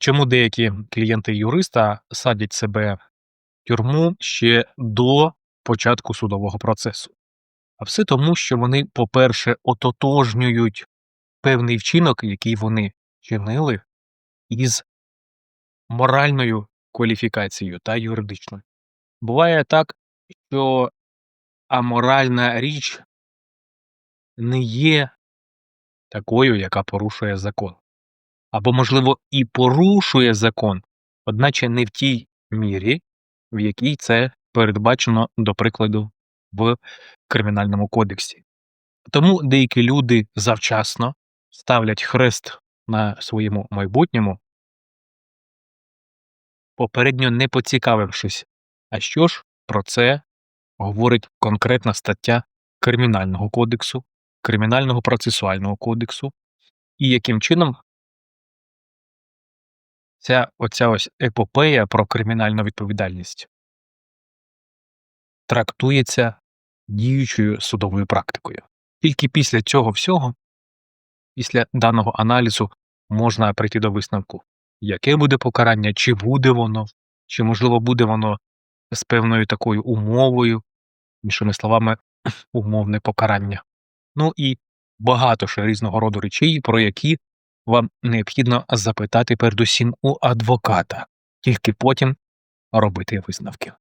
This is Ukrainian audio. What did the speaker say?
чому деякі клієнти юриста садять себе в тюрму ще до початку судового процесу? А все тому, що вони, по-перше, ототожнюють певний вчинок, який вони чинили, із моральною кваліфікацією та юридичною. Буває так, що аморальна річ не є такою, яка порушує закон. Або, можливо, і порушує закон, одначе не в тій мірі, в якій це передбачено, до прикладу, в Кримінальному кодексі. Тому деякі люди завчасно ставлять хрест на своєму майбутньому, попередньо не поцікавившись, а що ж про це говорить конкретна стаття Кримінального кодексу, Кримінального процесуального кодексу, і яким чином ця оця ось епопея про кримінальну відповідальність трактується діючою судовою практикою. Тільки після цього всього, після даного аналізу, можна прийти до висновку, яке буде покарання, чи буде воно, чи, можливо, буде воно з певною такою умовою, іншими словами, умовне покарання. Ну і багато ще різного роду речей, про які вам необхідно запитати передусім у адвоката, тільки потім робити висновки.